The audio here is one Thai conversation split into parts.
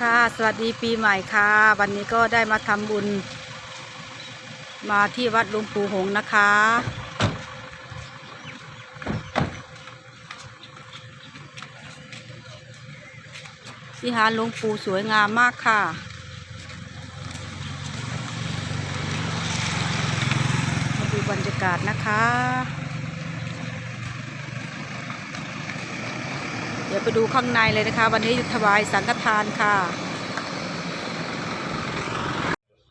ค่ะสวัสดีปีใหม่ค่ะ วันนี้ก็ได้มาทำบุญ มาที่วัดหลวงปู่หงนะคะ วิหารหลวงปู่สวยงามมากค่ะมาดูบรรยากาศนะคะ ดี๋ยวไปดูข้างในเลยนะคะ วันนี้ถวายสังฆทานค่ะ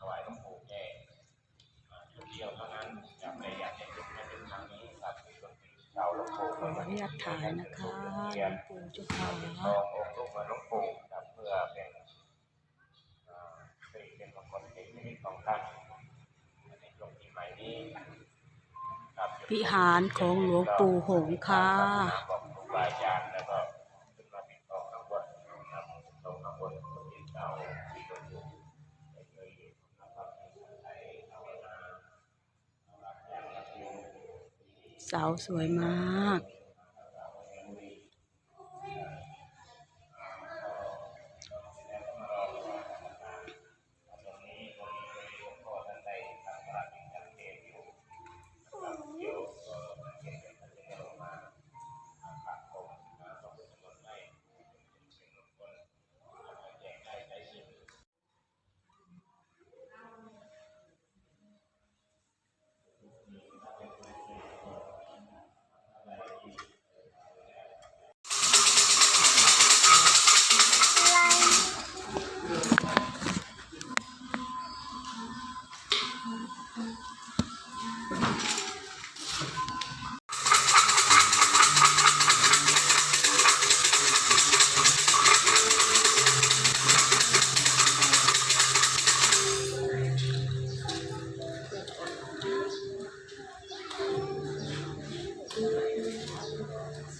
ถวายหลวงปู่แก่อ่าชุดเดียวเท่านั้นจะไม่อยากจะจุดมาถึงครั้งนี้ครับที่หลวงปู่เจ้าหลวงปู่ขออนุญาตถ่ายนะคะหลวงปู่เจ้าค่ะทององค์ลูกมาหลวงปู่ครับเพื่อเป็นอ่าเป็นเป็นมงคลเป็นชีวิตของท่านในช่วงปีใหม่นี้วิหารของหลวงปู่หงส์ค่ะ สาสวยมาก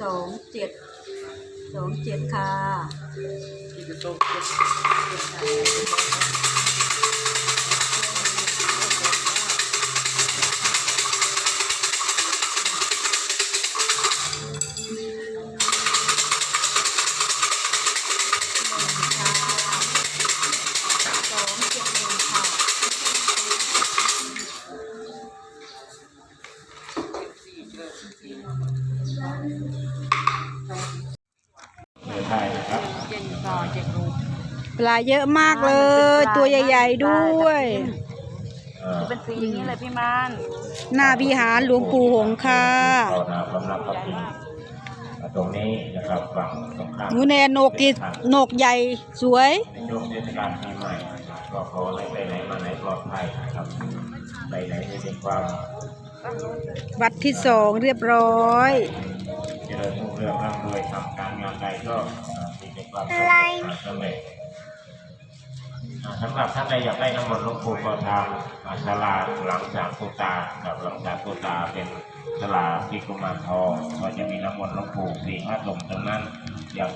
สองเจ็ดสองเจ็ดค่ะสองเจ็ดหนึ่งค่ะเมือไทยนะครับปลาเยอะมากเลย ตัวใหญ่ ๆ ด้วยเอ่อเป็นสีอย่างนี้เลยพี่มานหน้าวิหารหลวงปู่หงส์ค่ะภาวนาบำรับพระคุณตรงนี้นะครับฝั่งตรงข้ามหนูแนนโนกกีโนกใหญ่สวย ในช่วงเทศกาลปีใหม่ก็ขอให้ไปไหนมาไหนปลอดภัยนะครับไปไหนให้เป็นความ วัดที่สองเรียบร้อยเจ ริญรุ่งเรืองร่ำรวยทำการงานใดก็มีแต่ความสุขความสำเร็จสำหรับท่านใดอยากได้น้ำมนต์หลวงปู่ก็ทางอ่าศาลาหลังจากโคตากับหลังจากโคตาเป็นศาลาที่กุมารทองก็จะมีน้ำมนต์หลวงปู่สี่ห้าตรงตรงนั้นอยาก